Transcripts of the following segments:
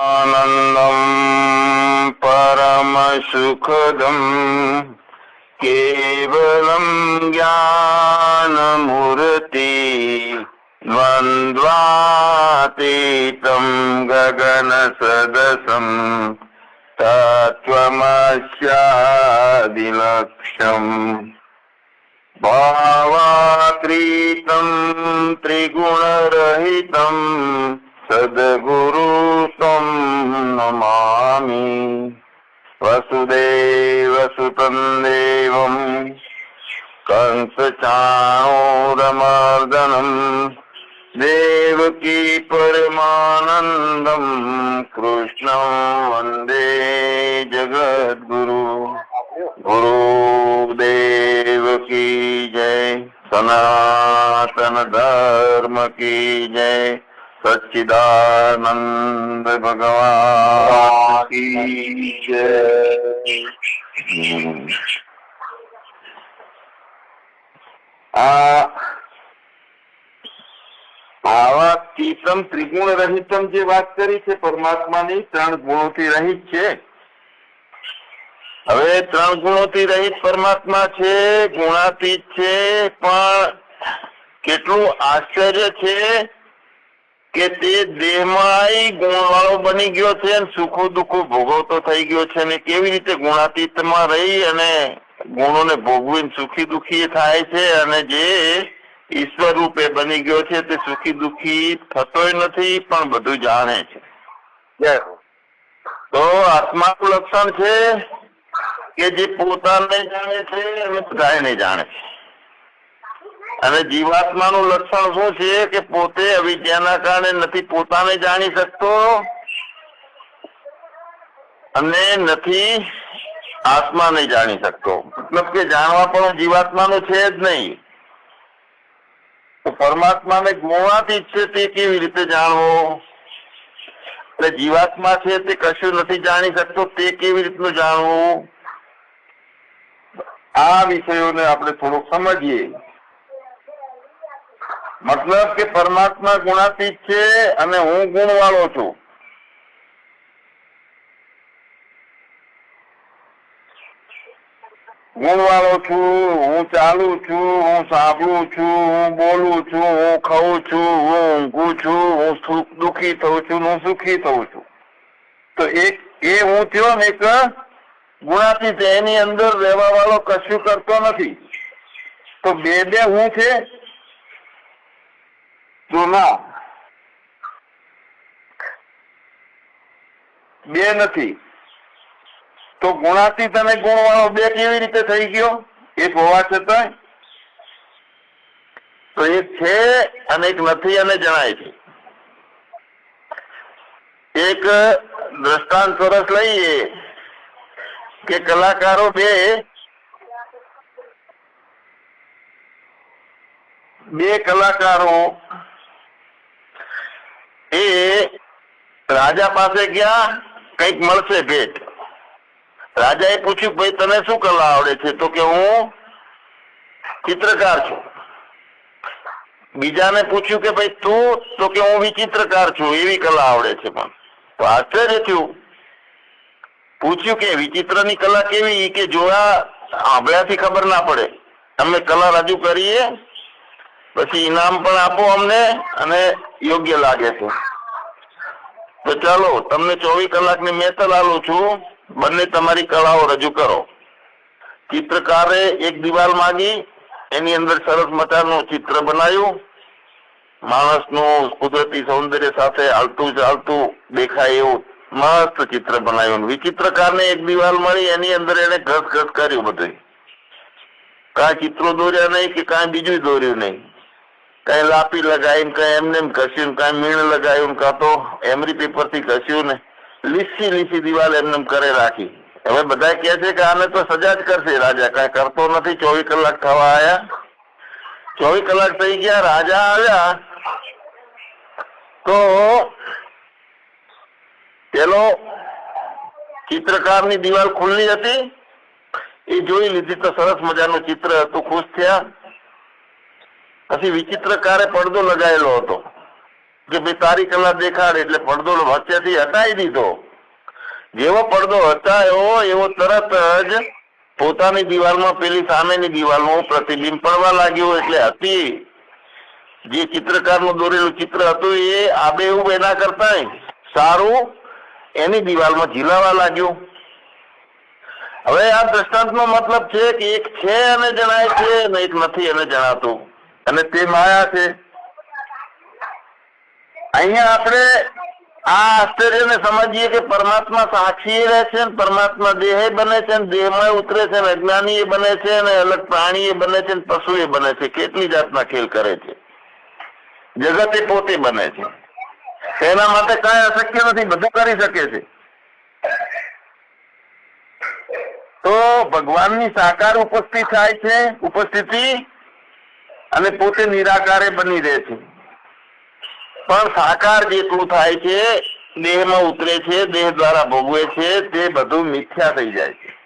आनन्दम् परमसुखदम् केवलं ज्ञानमूर्ति द्वन्द्वातीतं गगनसदसम् तत्त्वमस्यादिलक्ष्यम् भावातीतं त्रिगुणरहितम् સદગુરુ તમ નમામી વસુદેવ સુતમ દેવમ કંસચાણોરમર્દનમ દેવકી પરમાનંદમ કૃષ્ણ વંદે જગદગુરુ ગુરુ દેવ કી જય સનાતન ધર્મ કી જય સચ્ચિદાનંદ ભગવાન ત્રિગુણ રહિતમ જે વાત કરી છે, પરમાત્માની ત્રણ ગુણોથી રહિત છે. હવે ત્રણ ગુણોથી રહિત પરમાત્મા છે, ગુણાતીત છે, પણ કેટલું આશ્ચર્ય છે કે તે દેહમાં ગુણવાળો બની ગયો છે અને સુખો દુઃખો ભોગવતો થઈ ગયો છે અને કેવી રીતે ગુણાતીતમાં રહી અને ગુણોને ભોગવીને સુખી દુઃખી થાય છે અને જે ઈશ્વર રૂપે બની ગયો છે તે સુખી દુઃખી થતોય નથી પણ બધું જાણે છે. તો આત્માનું લક્ષણ છે કે જે પોતાને જાણે છે અને બધાને જાણે છે. અને જીવાત્માનું લક્ષણ શું છે કે પોતે અવિદ્યાના કારણે નથી પોતાને જાણી શકતો? અને નથી આત્માને જાણી શકતો. મતલબ કે જાણવા પણ જીવાત્માનું છે જ નહીં. પરમાત્માને ગુણાતીત છે તે કેવી રીતે જાણવો? એટલે જીવાત્મા છે તે કશું નથી જાણી શકતો, તે કેવી રીતનું જાણવું? આ વિષયોને આપણે થોડુંક સમજીએ. મતલબ કે પરમાત્મા ગુણાતીત છે અને હું ગુણ વાળો છું. ગુણવાળો છું, હું ચાલુ છું, હું સાંભળું છું, હું બોલું છું, હું ખાઉં છું, હું ઊંઘું છું, હું દુઃખી થઉં છું, હું સુખી થઉં છું. તો એક એ હું થયો ને એક ગુણાતીત એની અંદર રહેવા વાળો કશું કરતો નથી. તો બે બે હું છે? તો બે નથી. તો ગુણાતીત અને ગુણવાળો બે કેવી રીતે થઈ ગયો? એક હોવા છતાં તો એક છે અને એક નથી અને જણાય છે. એક દ્રષ્ટાંત સરસ લઈએ કે કલાકારો બે બે કલાકારો એ રાજા પાસે ગયા, કંઈક મળશે ભેટ. રાજાએ પૂછ્યું, ભાઈ, તને શું કલા આવડે છે? તો કે, હું ચિત્રકાર છું. બીજાને પૂછ્યું કે, ભાઈ, તું? તો કે, હું વિચિત્રકાર છું, એવી કલા આવડે છે પણ. તો આશ્ચર્ય થયું. પૂછ્યું કે, વિચિત્રની કલા કેવી? કે, જોયા આંભળ્યાથી ખબર ના પડે. અમે કલા રજૂ કરીએ પછી ઇનામ પણ આપો અમને અને યોગ્ય લાગે છે. તો ચાલો, તમને ચોવીસ કલાકની મેતલ આલું છું. બંને તમારી કળાઓ રજૂ કરો. ચિત્રકારે એક દિવાલ માંગી, એની અંદર સરસ મજાનું ચિત્ર બનાવ્યું. માણસનું કુદરતી સૌંદર્ય સાથે હાલતું ચાલતું દેખાય એવું મસ્ત ચિત્ર બનાવ્યું. વિચિત્રકારને એક દિવાલ મળી, એની અંદર એને ઘસ ઘસ કર્યું બધું કાંઈ ચિત્રો દોર્યા નહીં કે કાંઈ બીજું દોર્યું નહીં. કઈ લાપી લગાવીને કઈ એમને એમ ઘસ્યું કઈ મીણ લગાવ્યું કાં તો એમરી પેપરથી ઘસ્યું ને લીસી લીસી દિવાલ એમને કરે રાખી. હવે બધા કહે છે કે આને તો સજા જ કરશે રાજા. કઈ કરતો નથી. ચોવીસ કલાક થવા આયા. ચોવીસ કલાક થઈ ગયા. રાજા આવ્યા. તો પેલો ચિત્રકારની દિવાલ ખુલ્લી હતી. એ જોઈ લીધી તો સરસ મજાનું ચિત્ર હતું. ખુશ થયા. પછી વિચિત્રકારે પડદો લગાવેલો હતો. કે ભાઈ તારી કલા દેખાડ એટલે પડદો વચ્ચેથી હટાવી દીધો. જેવો પડદો હટાયો, એવો તરત જ પોતાની દિવાલમાં પેલી સામેની દિવાલમાં પ્રતિબિંબ પડવા લાગ્યું એટલે હતી જે ચિત્રકારનું દોરેલું ચિત્ર હતું એ આબેહૂબ એના કરતા સારું એની દિવાલમાં ઝીલાવા લાગ્યું. હવે આ દ્રષ્ટાંતનો મતલબ છે કે એક છે અને જણાય છે અને એક નથી એને જણાતું. અને તે માયા છે. અહીંયા આપણે આ આશ્ચર્યને સમજીએ કે પરમાત્મા સાક્ષી રહે છે પરમાત્મા દેહ બને છે દેહમાં ઉતરે છે અજ્ઞાની બને છે અને અલગ પ્રાણી બને છે પશુ એ બને છે. કેટલી જાતના ખેલ કરે છે. જગત એ પોતે બને છે. તેના માટે કઈ અશક્ય નથી, બધું કરી શકે છે. તો ભગવાનની સાકાર ઉપસ્થિત થાય છે. ઉપસ્થિતિ અને પોતે નિરાકારે બની રહે છે. પણ સાકાર જેટલું થાય છે, દેહમાં ઉતરે છે, દેહ દ્વારા ભોગવે છે, તે બધું મિથ્યા થઈ જાય છે.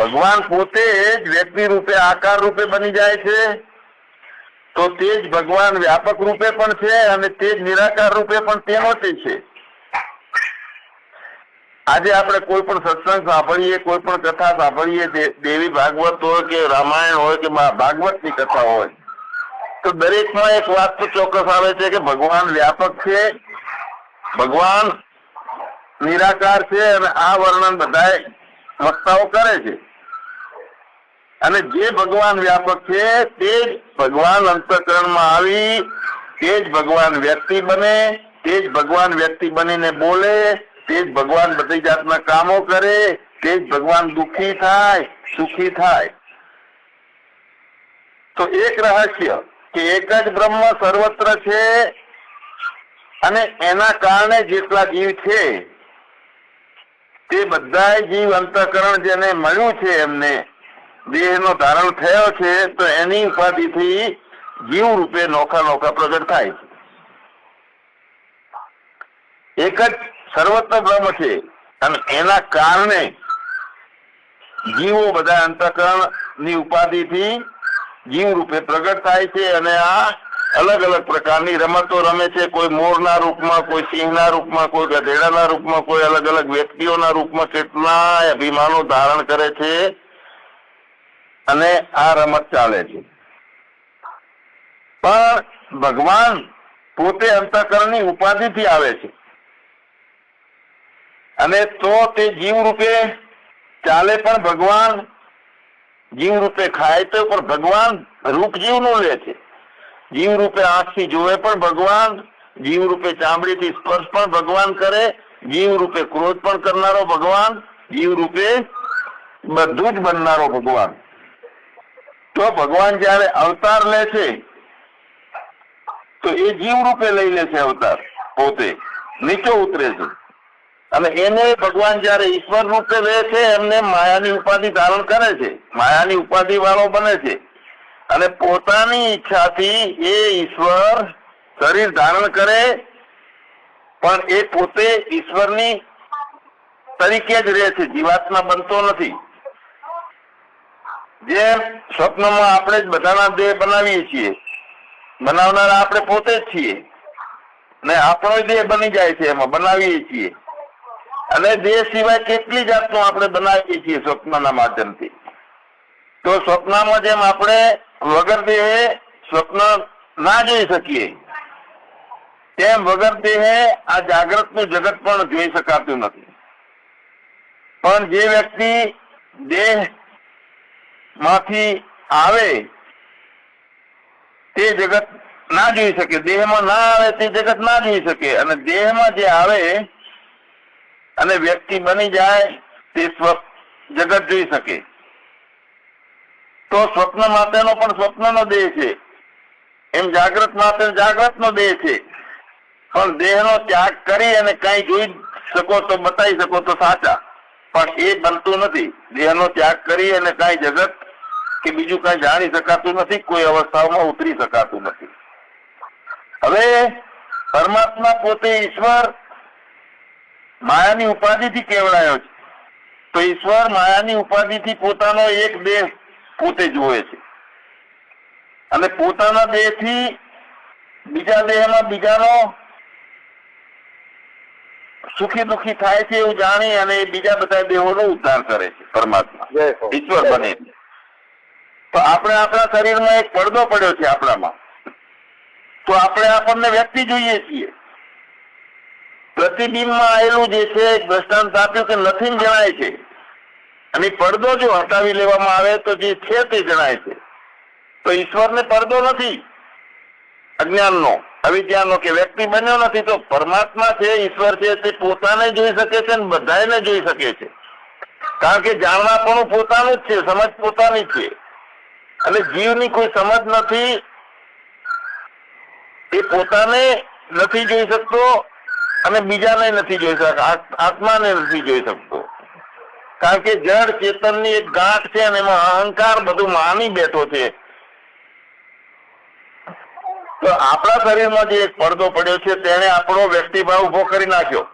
ભગવાન પોતે જ વ્યક્તિ રૂપે, આકાર રૂપે બની જાય છે. તો તે જ ભગવાન વ્યાપક રૂપે પણ છે અને તે જ નિરાકાર રૂપે પણ તેનો તે છે. આજે આપણે કોઈ પણ સત્સંગ સાંભળીએ, કોઈ પણ કથા સાંભળીએ દેવી ભાગવત હોય કે રામાયણ હોય કે ભાગવત ભાગવતની કથા હોય, તો દરેકમાં એક વાત તો ચોક્કસ આવે છે કે ભગવાન વ્યાપક છે, ભગવાન નિરાકાર છે અને આ વર્ણન બધા વક્તાઓ કરે છે. અને જે ભગવાન વ્યાપક છે તે જ ભગવાન અંતઃકરણમાં આવી, તે જ ભગવાન વ્યક્તિ બને, તે જ ભગવાન વ્યક્તિ બનીને બોલે તે જ ભગવાન બધી જાતના કામો કરે તે જ ભગવાન દુઃખી થાય, સુખી થાય. તો એક રહસ્ય કે એક જ બ્રહ્મ સર્વત્ર છે અને એના કારણે જેટલા જીવ છે, તે બધા જીવ અંતઃકરણ જેને મળ્યું છે એમને દેહ નો ધારણ થયો છે, તો એની ઉપાધિથી જીવ રૂપે નોખા નોખા પ્રગટ થાય એક જ સર્વત્ર બ્રહ્મ છે. અને એના કારણે જીવો બધા અંતકરણની ઉપાધિથી જીવ રૂપે પ્રગટ થાય છે અને આ અલગ અલગ પ્રકારની રમતો રમે છે. કોઈ મોરના રૂપમાં, કોઈ સિંહના રૂપમાં, કોઈ ગધેડાના રૂપમાં, કોઈ અલગ અલગ વ્યક્તિઓના રૂપમાં કેટલા અભિમાનો ધારણ કરે છે અને આ રમત ચાલે છે. પણ ભગવાન પોતે અંતકરણની ઉપાધિથી આવે છે. અને તો તે જીવ રૂપે ચાલે પણ ભગવાન જીવ રૂપે ખાય તો, પણ ભગવાન રૂપ જીવનું લે છે. જીવ રૂપે આંખથી જોવે પણ ભગવાન, જીવ રૂપે ચામડીથી સ્પર્શ પણ ભગવાન કરે, જીવ રૂપે ક્રોધ પણ કરનારો ભગવાન, જીવ રૂપે બધું જ બનનારો ભગવાન. તો ભગવાન જયારે અવતાર લે છે, તો એ જીવ રૂપે લઈ લે છે અવતાર, પોતે, નીચો ઉતરે છે. અને એને ભગવાન જયારે ઈશ્વર રૂપે લે છે, એમને માયાની ઉપાધિ ધારણ કરે છે. માયાની ઉપાધિ વાળો બને છે. અને પોતાની ઈચ્છાથી એ ઈશ્વર શરીર ધારણ કરે, પણ એ પોતે ઈશ્વરની તરીકે જ રહે છે. જીવાત્મા બનતો નથી. જેમ સ્વપ્નમાં આપણે જ બધાના દેહ બનાવીએ છીએ, બનાવનારા આપણે પોતે જ છીએ. ને આપણો દેહ બની જાય છે એમાં, બનાવીએ છીએ. અને દેહ સિવાય કેટલી જાતનું આપણે બનાવીએ છીએ સ્વપ્નના માધ્યમથી? તો સ્વપ્નમાં જેમ આપણે વગર દેહે સ્વપ્ન ના જોઈ શકીએ, તેમ વગર દેહે આ જાગ્રતનું જગત પણ જોઈ શકાતું નથી. પણ જે વ્યક્તિ દેહમાંથી આવે, તે જગત ના જોઈ શકે. દેહમાં ના આવે તે જગત ના જોઈ શકે. અને દેહમાં જે આવે અને વ્યક્તિ બની જાય તે જગત જોઈ શકે. તો સ્વપ્ન માટેનો પણ સ્વપ્નનો દેહ છે. એમ જાગ્રત માટે જાગ્રતનો દેહ છે. પણ દેહનો ત્યાગ કરી અને કઈ જોઈ શકો તો બતાવી શકો તો સાચા. પણ એ બનતું નથી. દેહનો ત્યાગ કરી અને કઈ જગત કે બીજું કઈ જાણી શકાતું નથી, કોઈ અવસ્થાઓમાં ઉતરી શકાતું નથી. હવે પરમાત્મા પોતે ઈશ્વર માયાની ઉપાધિથી કેવડાયો છે? તો ઈશ્વર માયાની ઉપાધિથી પોતાનો એક દેહ પોતે જુએ છે. અને પોતાના દેહથી બીજા દેહમાં બીજાનો સુખી દુખી થાય છે એવું જાણી અને બીજા બધા દેહોનો ઉદ્ધાર કરે છે પરમાત્મા. ઈશ્વર બને. તો આપણે આપણા શરીરમાં એક પડદો પડ્યો છે આપણામાં. તો આપણે આપણને વ્યક્તિ જોઈએ છીએ. પ્રતિબિંબમાં આવેલું જે છે દ્રષ્ટાંત આપ્યું કે નથી જણાય છે. અને પડદો જો હટાવી લેવામાં આવે તો જે છે તે જણાય છે. તો ઈશ્વરને પડદો નથી, અજ્ઞાનનો, અવિદ્યાનો કે વ્યક્તિ બન્યો નથી, તો પરમાત્મા છે, ઈશ્વર છે, તે પોતાને જોઈ શકે છે અને બધાને જોઈ શકે છે. કારણ કે જાણવાપણું પોતાનું જ છે, સમજ પોતાની છે. અને જીવની કોઈ સમજ નથી, એ પોતાને નથી જોઈ શકતો અને બીજાને નથી જોઈ શકતો. આત્માને નથી જોઈ શકતો. કારણ કે જડ ચેતનની એક ગાંઠ છે અને એમાં અહંકાર બધું માની બેઠો છે. તો આપણા શરીરમાં જે એક પડદો પડ્યો છે તેને આપણો વ્યક્તિભાવ ઊભો કરી નાખ્યો.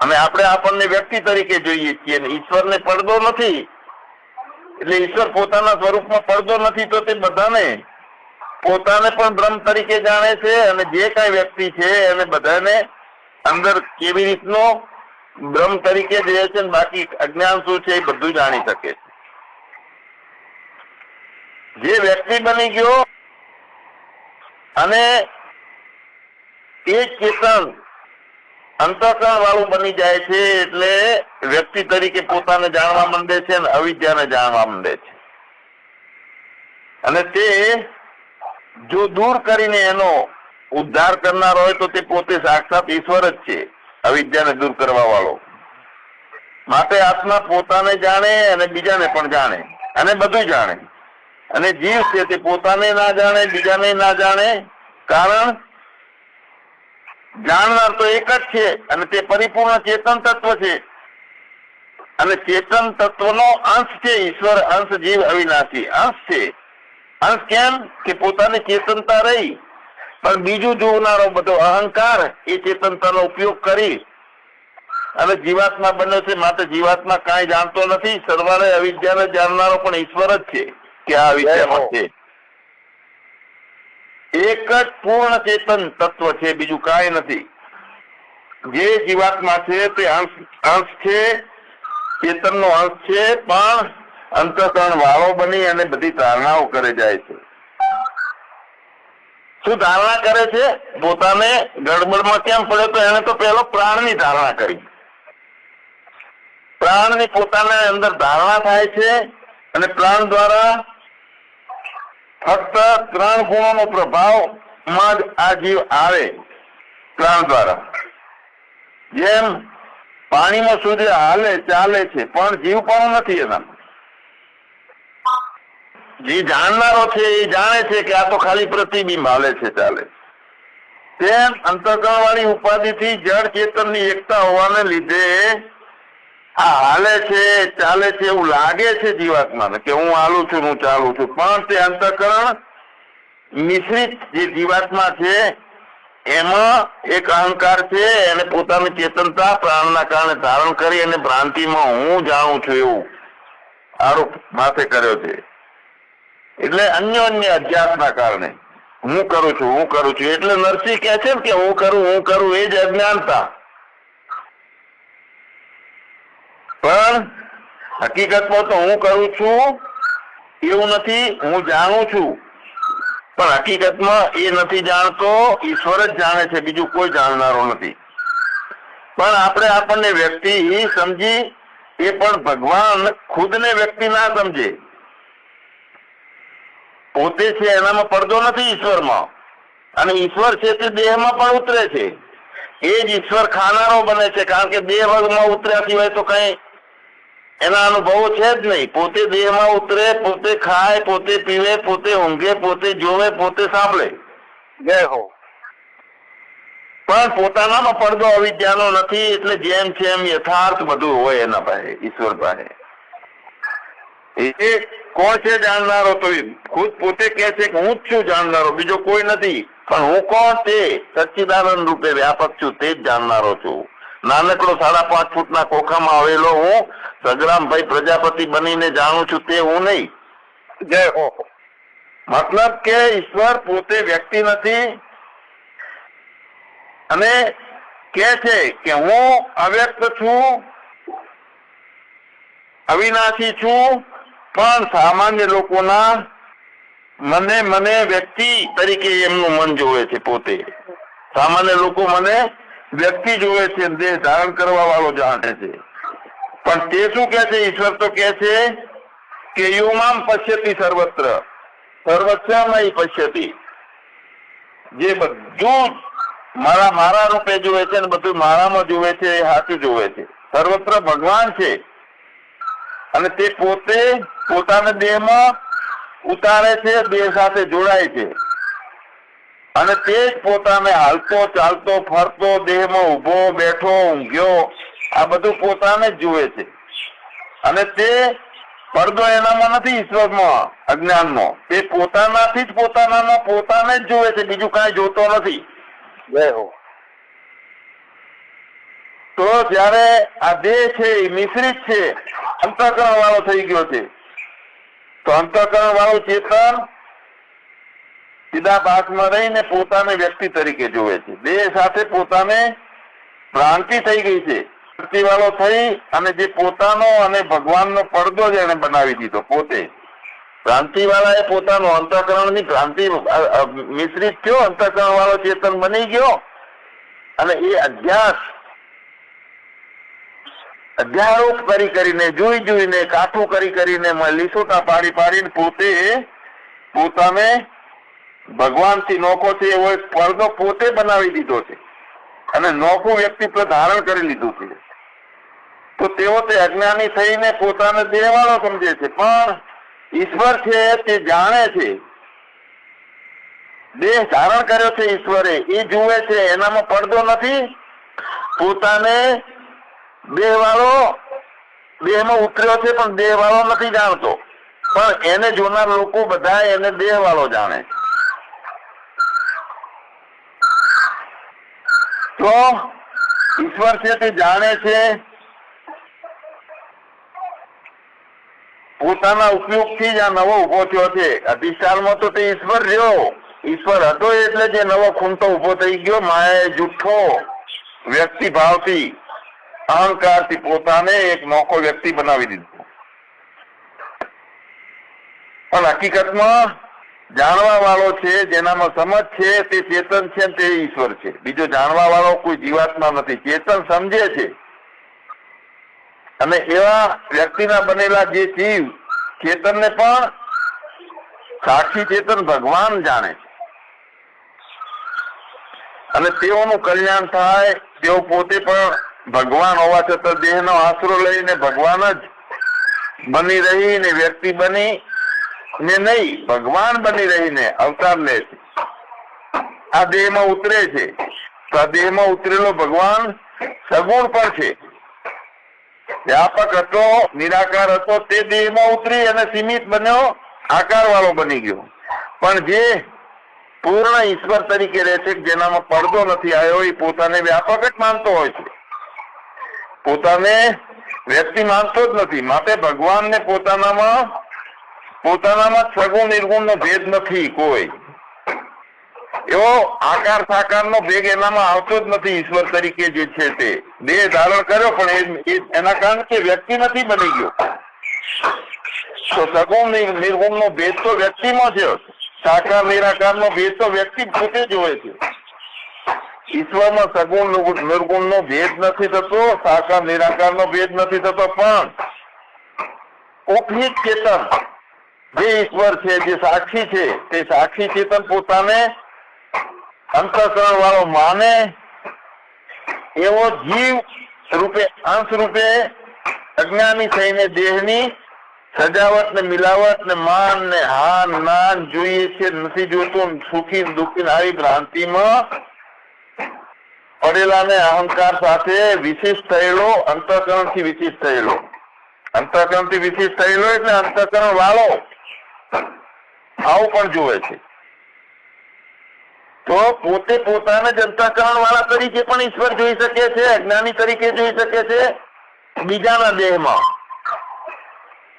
અને આપણે આપણને વ્યક્તિ તરીકે જોઈએ છીએ ઈશ્વરને પડદો નથી. એટલે ઈશ્વર પોતાના સ્વરૂપમાં પડદો નથી તો તે બધાને પોતાને પણ બ્રહ્મ તરીકે જાણે છે અને જે કઈ વ્યક્તિ છે એને બધાને અંદર કેવી રીતનો બ્રહ્મ તરીકે જ રહે છે બાકી અજ્ઞાન શું છે એ બધું જાણી શકે. છે જે વ્યક્તિ બની ગયો અને એ ચેતન અંતઃકરણ વાળું બની જાય છે એટલે વ્યક્તિ તરીકે પોતાને જાણવા માંડે છે અને અવિદ્યાને જાણવા માંડે છે. અને તે જો દૂર કરીને એનો ઉદ્ધાર કરનાર હોય તો તે પોતે સાક્ષાત ઈશ્વર જ છે, અવિદ્યાને દૂર કરવા વાળો માટે આત્મા પોતાને જાણે અને બીજાને પણ જાણે, અને બધું જાણે. અને જીવ છે તે પોતાને ના જાણે, બીજાને ના જાણે, કારણ જાણનાર તો એક જ છે અને તે પરિપૂર્ણ ચેતન તત્વ છે. અને ચેતન તત્વનો અંશ છે ઈશ્વર, અંશ જીવ અવિનાશી. અંશ છે. અંશ કેમ? કે પોતાની ચેતનતા રહી. પણ બીજું જોનારો બધો અહંકાર એ ચેતનતાનો ઉપયોગ કરી અને જીવાત્મા બન્યો છે. માટે જીવાત્મા કાંઈ જાણતો નથી. સર્વારે અવિદ્યાને જાણનારો પણ ઈશ્વર જ છે કે આ અવિદ્યામાં છે. એક જ પૂર્ણ ચેતન તત્વ છે, બીજું કાંઈ નથી. જે જીવાત્મા છે તે અંશ છે, ચેતનનો અંશ છે, પણ અંતઃકરણ વાળો બની અને બધી ધારણાઓ કરે જાય છે. શું ધારણા કરે છે? પોતાને ગડબડમાં કેમ પડ્યો તો એને તો પેલો પ્રાણની ધારણા કરી. પ્રાણની પોતાને અંદર ધારણા થાય છે અને પ્રાણ દ્વારા ફક્ત ત્રણ ગુણોનો પ્રભાવમાં જ આ જીવ આવે પ્રાણ દ્વારા. જેમ પાણીમાં સુધી હાલે, ચાલે છે, પણ જીવ પણ નથી એના જે જાણનારો છે એ જાણે છે કે આ તો ખાલી પ્રતિબિંબ હાલે છે ચાલે. તેમ અંતકરણ વાળી ઉપાધિથી જળ ચેતનની એકતા હોવાને લીધે આ હાલે છે, ચાલે છે એવું લાગે છે જીવાત્માને કે હું હાલું છું, હું ચાલું છું. પણ તે અંતકરણ મિશ્રિત જે જીવાત્મા છે, એમાં એક અહંકાર છે, એને પોતાની ચેતનતા પ્રાણના કારણે ધારણ કરી અને ભ્રાંતિમાં હું જાણું છું એવું આરોપ માથે કર્યો છે. એટલે અન્ય અન્ય અધ્યાસના કારણે. હું કરું છું, હું કરું છું. એટલે નરસિંહ કહે છે કે હું કરું હું કરું, એ જ અજ્ઞાનતા. પણ હકીકતમાં તો હું કરું છું એવું નથી, હું જાણું છું. પણ હકીકતમાં એ નથી જાણતો, ઈશ્વર જ જાણે છે, બીજું કોઈ જાણનારો નથી. પણ આપણે આપણને વ્યક્તિ સમજી, એ પણ ભગવાન ખુદને વ્યક્તિ ના સમજે. પોતે છે એનામાં પડદો નથી ઈશ્વરમાં. અને ઈશ્વર છે તે દેહમાં પણ ઉતરે છે. એ જ ઈશ્વર ખાનારો બને છે કારણ કે દેહ વર્ગમાં ઉતર્યા સિવાય તો કઈ એના અનુભવો છે જ નહીં. પોતે દેહમાં ઉતરે પોતે ખાય પોતે પીવે પોતે ઊંઘે પોતે જોવે પોતે સાંભળે. જય હો. પણ પોતાનામાં પડદો અવિદ્યાનો નથી એટલે જેમ છે એમ યથાર્થ બધું હોય એના પાસે ઈશ્વર પાસે. એ કોણ છે જાણનારો તો ખુદ પોતે કહે છે કે હું જ છું જાણનારો બીજો કોઈ નથી. પણ હું કોણ તે? સચ્ચિદાનંદ રૂપે વ્યાપક છું તે જ જાણનારો છું. નાનકડો સાડા પાંચ ફૂટના કોખામાં આવેલો હું સગરામભાઈ પ્રજાપતિ બનીને જાણું છું તે હું નહીં. જય હો. મતલબ કે ઈશ્વર પોતે વ્યક્તિ નથી અને કે છે કે હું અવ્યક્ત છું અવિનાશી છું પણ સામાન્ય લોકોના મને મને વ્યક્તિ તરીકે એમનું મન જોવે છે પોતે. સામાન્ય લોકો મને વ્યક્તિ જોવે છે દેહ ધારણ કરવા વાળો જાણે છે. પણ તે શું કે છે? ઈશ્વર તો કે છે કે યુમામ પશ્યતી સર્વત્ર. સર્વસ્વમય પશ્યતી. જે બધું મારા મારા રૂપે જોવે છે ને બધું મારામાં જોવે છે, એ સાચું જોવે છે. સર્વત્ર ભગવાન છે. અને તે પોતે પોતાના દેહમાં ઉતારે છે, દેહ સાથે જોડાય છે. અને તે જ પોતાને હાલતો, ચાલતો, ફરતો, દેહમાં ઊભો બેઠો, ઊંઘ્યો, આ બધું પોતાને જ જુએ છે. અને તે પડદો એનામાં નથી ઈશ્વરમાં અજ્ઞાનમાં તે પોતાનાથી જ પોતાનામાં પોતાને જ જુએ છે, બીજું કાંઈ જોતો નથી. જય હો. તો જયારે આ દેહ છે એ મિશ્રિત છે અંતઃકરણ વાળો થઈ ગયો છે. તો અંતઃકરણ વાળું ચેતન સીધા પાસમાં રહીને પોતાને વ્યક્તિ તરીકે જોવે છે. દેહ સાથે પોતાને ભ્રાંતિ થઈ ગઈ છે. ભ્રાંતિ વાળો થઈ અને જે પોતાનો અને ભગવાનનો પડદો જ એને બનાવી દીધો પોતે. ભ્રાંતિ વાળા એ પોતાનો અંતઃકરણની અ, મિશ્રિત થયો અંતઃકરણ વાળો ચેતન બની ગયો અને એ અધ્યાસ અધ્યારોપ કરી કરીને, જોઈ જોઈને, કાઠું કરી કરીને લીસોટા પાડી પાડીને પોતે પોતાને ભગવાનથી નોખો છે, એવો પડદો પોતે બનાવી દીધો છે. અને નોખું વ્યક્તિત્વ ધારણ કરી લીધું છે. તો તેઓ તે અજ્ઞાની થઈને પોતાને દેવાળો સમજે છે. પણ ઈશ્વર છે તે જાણે છે. દેહ ધારણ કર્યો છે ઈશ્વરે. એ જુએ છે, એનામાં પડદો નથી. પોતાને દેહ વાળો દેહમાં ઉતર્યો છે, પણ દેહ વાળો નથી જાણતો. પણ એને જોનાર લોકો બધા એને દેહ વાળો જાણે. તો ઈશ્વર છે તે જાણે છે, પોતાના ઉપયોગથી જ આ નવો ઊભો થયો છે. અધિષ્ઠાનમાં તો તે ઈશ્વર રહ્યો. ઈશ્વર હતો એટલે જે નવો ખૂંટો ઊભો થઈ ગયો. માયા જુઠ્ઠો વ્યક્તિ ભાવથી અહંકારથી પોતાને એક નોખો વ્યક્તિ બનાવી દીધો. પણ હકીકતમાં જાણવા વાળો છે જેનામાં સમજ છે, તે ચેતન છે તે ઈશ્વર છે. બીજો જાણવા વાળો કોઈ જીવાત્મા નથી. ચેતન સમજે છે. અને એવા વ્યક્તિના બનેલા જે જીવ, ચેતનને પણ સાક્ષી ચેતન ભગવાન જાણે છે. અને તેઓનું કલ્યાણ થાય, તેઓ પોતે પણ ભગવાન હોવા છતાં દેહનો આશરો લઈને ભગવાન જ બની રહીને વ્યક્તિ બની ને નહીં, ભગવાન બની રહીને અવતાર લે છે. આ દેહમાં ઉતરે છે. તો આ દેહમાં ઉતરેલો ભગવાન સગુણ પણ છે. વ્યાપક હતો, નિરાકાર હતો, તે દેહમાં ઉતરી અને સીમિત બન્યો આકાર વાળો બની ગયો. પણ જે પૂર્ણ ઈશ્વર તરીકે રહે છે, જેનામાં પડદો નથી આવ્યો, એ પોતાને વ્યાપક જ માનતો હોય છે. પોતાને વ્યક્તિ માનતો જ નથી. માટે ભગવાનને પોતાનામાં પોતાનામાં સગુણ નિર્ગુણનો ભેદ નથી કોઈ. એવો આકાર સાકારનો ભેગ એનામાં આવતો જ નથી ઈશ્વર તરીકે જે છે તે. દેહ ધારણ કર્યો પણ એના કારણે કે વ્યક્તિ નથી બની ગયો. તો સગુણ નિર- નિર્ગુણનો ભેદ તો વ્યક્તિમાં છે. સાકાર, નિરાકારનો ભેદ તો વ્યક્તિ પોતે જ હોય છે. ઈશ્વરમાં સગુણ નિર્ગુણ- નો ભેદ નથી થતો, સાકાર, નિરાકારનો ભેદ નથી થતો, પણ ઉપહિત ચેતન જે ઈશ્વર છે, જે સાક્ષી છે, તે સાક્ષી ચેતન પોતાને અંતઃકરણ વાળો માને, એવો જીવ રૂપે, અંશ રૂપે અજ્ઞાની થઈને દેહની સજાવટ ને મિલાવટ ને માન ને હાન, નાન જોઈએ છે, નથી જોતું, સુખી ને દુઃખી આવી ભ્રાંતિમાં પડેલા ને અહંકાર સાથે વિશિષ્ટ થયેલો અંતઃકરણથી વિશિષ્ટ થયેલો. અંતઃકરણથી વિશિષ્ટ થયેલો એટલે અંતઃકરણ વાળો આવું પણ જુએ છે. તો પોતે પોતાને જ અંતઃકરણ વાળા તરીકે પણ ઈશ્વર જોઈ શકે છે, અજ્ઞાની તરીકે જોઈ શકે છે, બીજાના દેહમાં.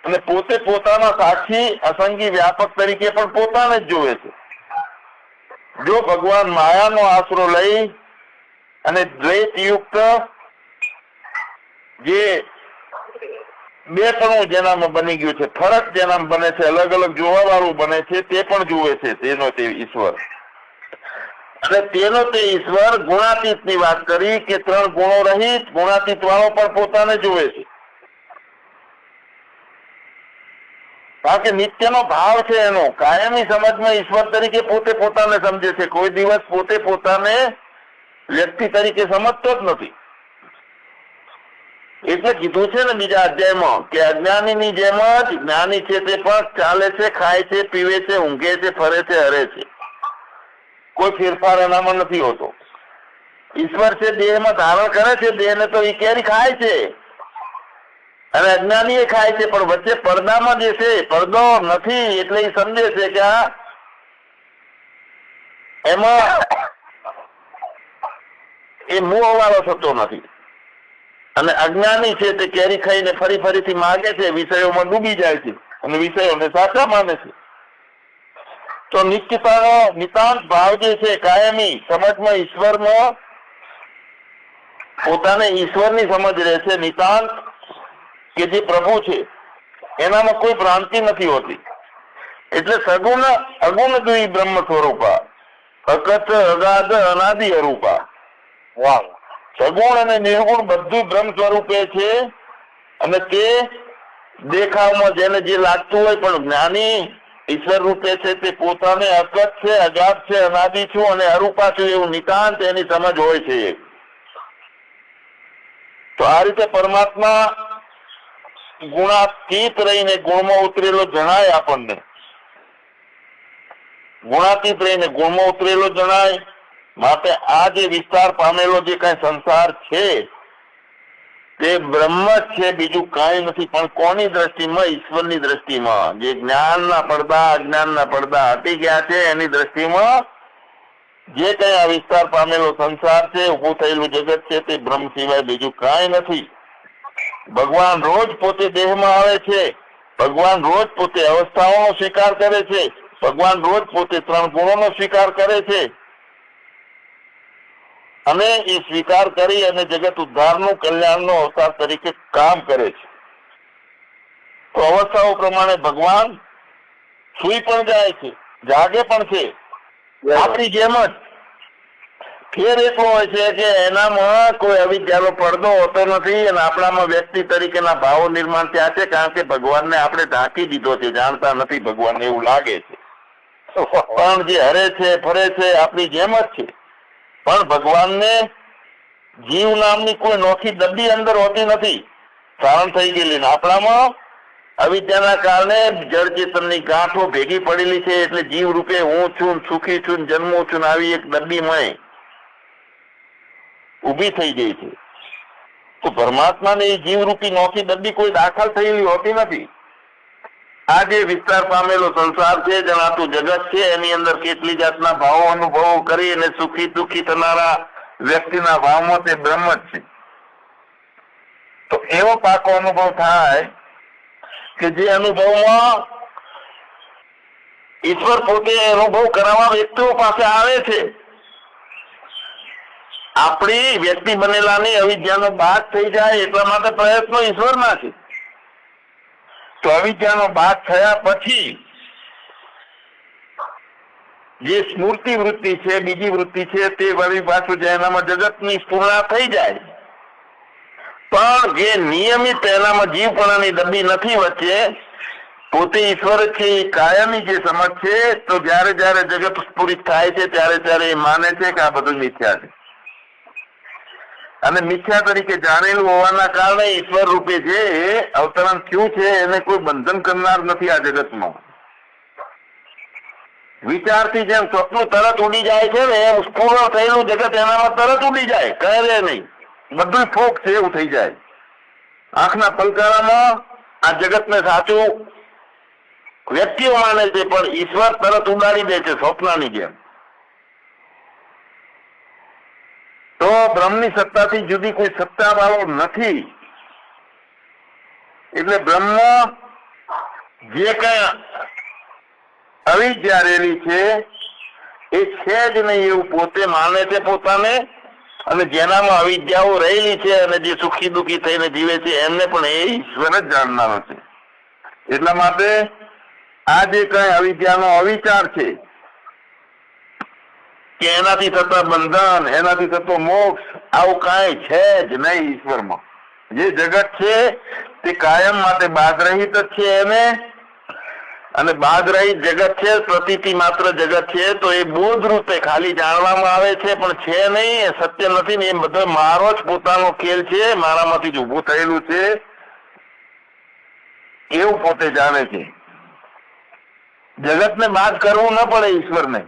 અને પોતે પોતાના સાક્ષી, અસંગી, વ્યાપક તરીકે પણ પોતાને જ જોવે છે. જો ભગવાન માયાનો આશરો લઈ અને દ્વૈતયુક્ત જે બે પણ જેનામાં બની ગયું છે, ફરક જેનામાં બને છે, અલગ અલગ જોવા વાળું બને છે, તે પણ જુએ છે, તેનો તે ઈશ્વર. અને તેનો તે ઈશ્વર ગુણાતીતની વાત કરી કે ત્રણ ગુણો રહિત ગુણાતીત વાળો પણ પોતાને જુએ છે. કારણ કે નિત્યનો ભાવ છે એનો, કાયમી સમજમાં ઈશ્વર તરીકે પોતે પોતાને સમજે છે, કોઈ દિવસ પોતે પોતાને વ્યક્તિ તરીકે સમજતો જ નથી. એટલે કીધું છે ને બીજા અધ્યાયમાં કે અજ્ઞાનીની જેમ જ જ્ઞાની છે તે પણ ચાલે છે, ખાય છે, પીવે છે, ઊંઘે છે, ફરે છે, હરે છે. કોઈ ફેરફાર એનામાં નથી હોતો. ઈશ્વર છે દેહમાં ધારણ કરે છે, દેહને તો એ કેરી ખાય છે. અને અજ્ઞાની એ ખાય છે, પણ વચ્ચે પડદામાં જે છે, પડદો નથી, એટલે એ સમજે છે કે આ એમાં એ મોહ વાળો થતો નથી. અને અજ્ઞાની છે તે કેરી ખાઈને ફરી ફરીથી માગે છે, વિષયોમાં ડૂબી જાય છે અને વિષયોને સાચા માને છે. તો નિશ્ચિતાનો નિતાંત ભાવ જે છે કાયમી સમજમાં ઈશ્વરનો, પોતાને ઈશ્વરની સમજ રહે છે નિતાંત કે જે પ્રભુ છે, એનામાં કોઈ ભ્રાંતિ નથી હોતી. એટલે સગુણ અગુણ દ્વિ બ્રહ્મ સ્વરૂપા અકથ, અગાધ, અનાદિ અરૂપા વાહ સગુણ અને નિર્ગુણ બધું બ્રહ્મ સ્વરૂપે છે અને તે દેખાવમાં જેને જે લાગતું હોય પણ જ્ઞાની ઈશ્વર રૂપે છે, તે પોતાને અકત છે અગાધ છે, અનાદિ છું અને અરૂપા છું એવું નિતાંત એની સમજ હોય છે. તો આ રીતે પરમાત્મા ગુણાતીત રહીને ગુણમાં ઉતરેલો જણાય આપણને. ગુણાતીત રહીને ગુણમાં ઉતરેલો જણાય માટે આ જે વિસ્તાર પામેલો જે કઈ સંસાર છે, તે બ્રહ્મ છે, બીજું કાંઈ નથી. પણ કોની દ્રષ્ટિમાં? ઈશ્વરની દ્રષ્ટિમાં. જે જ્ઞાનના પડદા, અજ્ઞાનના પડદા હટી ગયા છે, એની દ્રષ્ટિમાં જે કઈ આ વિસ્તાર પામેલો સંસાર છે ઉભું થયેલું જગત છે, તે બ્રહ્મ સિવાય બીજું કાંઈ નથી. ભગવાન રોજ પોતે દેહમાં આવે છે. ભગવાન રોજ પોતે અવસ્થાઓનો સ્વીકાર કરે છે. ભગવાન રોજ પોતે ત્રણ ગુણોનો સ્વીકાર કરે છે. અને એ સ્વીકાર કરી અને જગત ઉદ્ધારનું કલ્યાણનો અવતાર તરીકે કામ કરે છે. તો અવસ્થાઓ પ્રમાણે ભગવાન સુઈ પણ જાય છે જાગે પણ છે. આપણી જેમ જ ફેર એટલો હોય છે કે એનામાં કોઈ અવિદ્યાનો પડદો હોતો નથી અને આપણામાં વ્યક્તિ તરીકેના ભાવો નિર્માણ ત્યાં છે કારણ કે ભગવાનને આપણે ઢાંકી દીધો છે જાણતા નથી ભગવાન એવું લાગે છે. પણ જે હરે છે ફરે છે આપણી જેમ જ છે. પણ ભગવાનને જીવ નામની કોઈ નોખી દબી અંદર હોતી નથી. ધારણ થઈ ગયેલી આપણામાં અવિદ્યાના કારણે જળ ચેતનની ગાંઠો ભેગી પડેલી છે એટલે જીવ રૂપે હું છું સુખી છું જન્મું છું આવી એક ડબ્બીમય ઊભી થઈ ગઈ છે. તો પરમાત્માને એ જીવરૂપી નોખી દબી કોઈ દાખલ થયેલી હોતી નથી. આ જે વિસ્તાર પામેલો સંસાર છે, જણાતું જગત છે. એની અંદર કેટલી જાતના ભાવો અનુભવો કરી અને સુખી દુઃખી થનારા વ્યક્તિના ભાવમાં તે બ્રહ્મ જ છે. તો એવો પાકો અનુભવ થાય કે જે અનુભવમાં ઈશ્વર પોતે અનુભવ કરાવવા વ્યક્તિઓ પાસે આવે છે. આપણી વ્યક્તિ બનેલાની અવિદ્યાનો ભાગ થઈ જાય એટલા માટે પ્રયત્નો ઈશ્વરના છે. તો અવિદ્યાનો બાદ થયા પછી જે સ્મૃતિ વૃત્તિ છે, બીજી વૃત્તિ છે, તે વળી પાછું એનામાં જગતની પૂર્ણા થઈ જાય. પણ જે નિયમિત એનામાં જીવપણાની ડબ્બી નથી વચ્ચે, પોતે ઈશ્વર છે, એ કાયમી જે સમજ છે, તો જ્યારે જ્યારે જગત સ્ફુરિત થાય છે, ત્યારે ત્યારે એ માને છે કે આ બધું મિથ્યા છે. અને મિથ્યા તરીકે જાણેલું હોવાના કારણે ઈશ્વર રૂપે જે અવતરણ થયું છે, એને કોઈ બંધન કરનાર નથી આ જગતમાં. વિચારથી જેમ સ્વપ્ન તરત ઉડી જાય છે ને, એમ પૂર્ણ થયેલું જગત એનામાં તરત ઉડી જાય કહે નહીં. બધું ફોક છે, એવું થઈ જાય. આંખના પલકારામાં આ જગતને સાચું વ્યક્તિઓ માને છે, પણ ઈશ્વર તરત ઉડાડી દે છે, સ્વપ્નની જેમ. તો બ્રહ્મની સત્તાથી જુદી કોઈ સત્તા વાળો નથી. એટલે બ્રહ્મ જે કઈ અવિદ્યા રહેલી છે, એ છે જ નહીં એવું પોતે માને છે પોતાને. અને જેનામાં અવિદ્યાઓ રહેલી છે અને જે સુખી દુખી થઈને જીવે છે, એમને પણ એ ઈશ્વર જ જાણનારો છે. એટલા માટે આ જે કઈ અવિદ્યાનો અવિચાર છે કે એનાથી થતા બંધન, એનાથી થતો મોક્ષ, આવું કાંઈ છે જ નહીં ઈશ્વરમાં. જે જગત છે, તે કાયમ માટે બાદરહિત જ છે એને. અને બાદરહિત જગત છે, પ્રતીતિ માત્ર જગત છે, તો એ બોધ રૂપે ખાલી જાણવામાં આવે છે, પણ છે નહીં સત્ય નથી ને એ બધો મારો જ પોતાનો ખેલ છે, મારામાંથી જ ઉભું થયેલું છે. એવું પોતે જાણે છે. જગતને બાદ કરવું ન પડે ઈશ્વરને.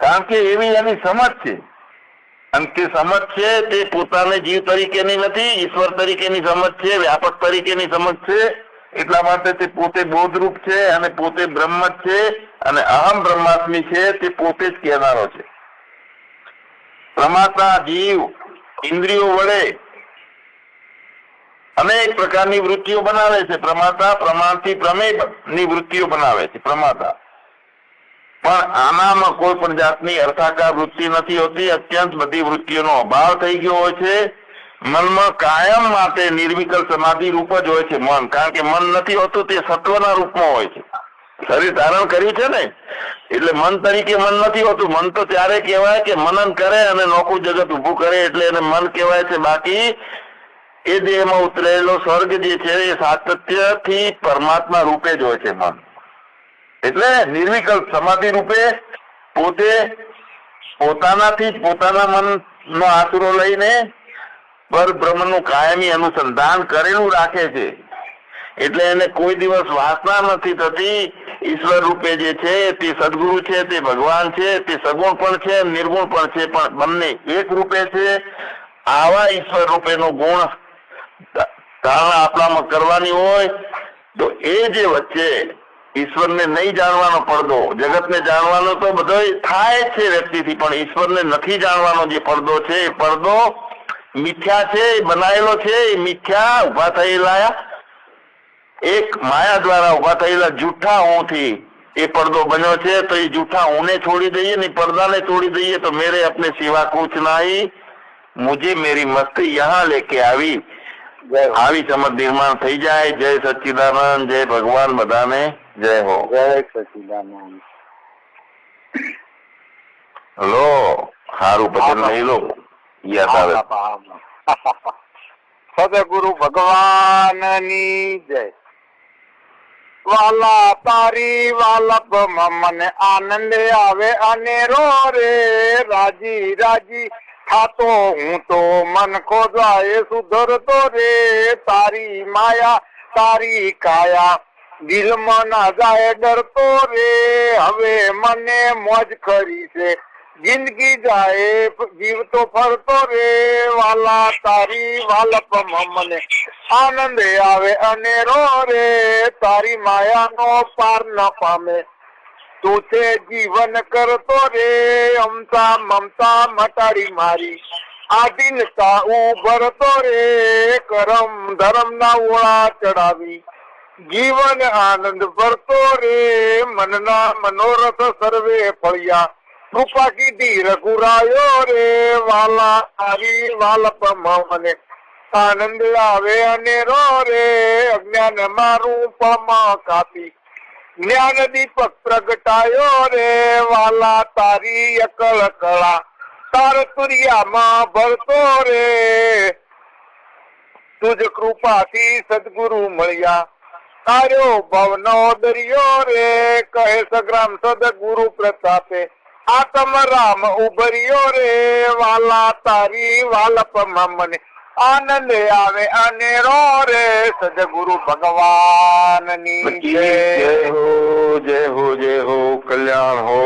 કારણ કે એવી એની સમજ છે. અને તે સમજ છે, તે પોતાને જીવ તરીકેની નથી, ઈશ્વર તરીકેની સમજ છે, વ્યાપક તરીકેની સમજ છે. એટલા માટે તે પોતે બોધરૂપ છે અને પોતે બ્રહ્મ છે અને અહમ બ્રહ્માસ્મી છે તે પોતે જ કહેનારો છે. પ્રમાતા, જીવ, ઇન્દ્રિયો વડે અનેક પ્રકારની વૃત્તિઓ બનાવે છે. પ્રમાતા, પ્રમાણથી પ્રમેયની વૃત્તિઓ બનાવે છે. પ્રમાતા. પણ આનામાં કોઈ પણ જાતની અર્થાકાર વૃત્તિ નથી હોતી. અત્યંત બધી વૃત્તિઓનો અભાવ થઈ ગયો હોય છે. મનમાં કાયમ માટે નિર્વિકલ સમાધિ રૂપ જ હોય છે મન. કારણ કે મન નથી હોતું, તે સત્વના રૂપમાં હોય છે. શરીર ધારણ કર્યું છે ને? એટલે મન તરીકે મન નથી હોતું. મન તો ત્યારે કહેવાય કે મનન કરે અને નોખું જગત ઊભું કરે એટલે એને મન કહેવાય છે. બાકી એ દેહમાં ઉતરેલો સ્વર્ગ જે છે એ સાતત્યથી પરમાત્મા રૂપે જ હોય છે મન. એટલે નિર્વિકલ્પ સમાધિ રૂપે પોતે પોતાનાથી પોતાના મન નો આસરો લઈને પર બ્રહ્મનું કાયમી અનુસંધાન કરેલું રાખે છે. એટલે એને કોઈ દિવસ વાસના નથી થતી. ઈશ્વર રૂપે જે છે તે સદગુરુ છે, તે ભગવાન છે, તે સગુણ પણ છે, નિર્ગુણ પણ છે, પણ બંને એક રૂપે છે. આવા ઈશ્વર રૂપેનો ગુણ ધારણા આપણામાં કરવાની હોય તો એ જે વચ્ચે ઈશ્વરને નહીં જાણવાનો પડદો. જગતને જાણવાનો તો બધો થાય છે વ્યક્તિથી, પણ ઈશ્વરને નથી જાણવાનો જે પડદો છે, એ પડદો મિથ્યા છે, એ છે, એ મિથ્યા ઊભા થયેલા એક માયા દ્વારા ઊભા થયેલા જૂઠા થી એ પડદો બન્યો છે, તો એ જૂઠા ઊને છોડી દઈએ ને પડદાને છોડી દઈએ, તો મેરે અપને સિવા કુછ નહીં. મુજે મેરી મસ્તી યહાં લેકે આવી. આવી સમજ નિર્માણ થઈ જાય. જય સચ્ચિદાનંદ જય ભગવાન બધાને. જય હો. જય સચિદાનંદ લો સારું ભજન લઈ લો યાદ આવે. સદગુરુ ભગવાનની જય. વાલા તારી વાલપ મને આનંદ આવે અને રો રે રાજી રાજી. થાતો હું તો મન ખોજાય સુધરતો રે. તારી માયા, તારી કાયા, દિલમાં ના જાય ડરતો રે. હવે મને મોજ કરી છે. જિંદગી જાય જીવતો ફરતો રે. વાલા, તારી વાલપ મને આનંદ આવે અને રો રે. તારી માયાનો પાર ન પામે. તું છે જીવન કરતો રે, અમતા મમતા મટાડી મારી. આધીનતા ઉભરતો રે, કરમ ધર્મ ના ઓળા ચડાવી. જીવન આનંદ ભરતો રે, મનના મનોરથ સર્વે ફળ્યા. કૃપા કીધી રઘુરાયો રે, વાલા આવી વાલપ મને આનંદ આવે અને રો રે અજ્ઞાન મારું પમા કાપી. જ્ઞાન દીપક પ્રગટાયો રે વાલા તારી અકળ કળા. તાર તુરિયામાં ભરતો રે. તુજ કૃપાથી સદગુરુ મળ્યા. તારો ભવનો દરિયો રે, કહે સગ્રામ સદગુરુ પ્રતાપે. આતમ રામ ઉભર્યો રે, વાલા તારી વાલપમાં મને. આનંદ આવે અને રો રે સદગુરુ ભગવાનની જય હો જય હો જય હો કલ્યાણ હો.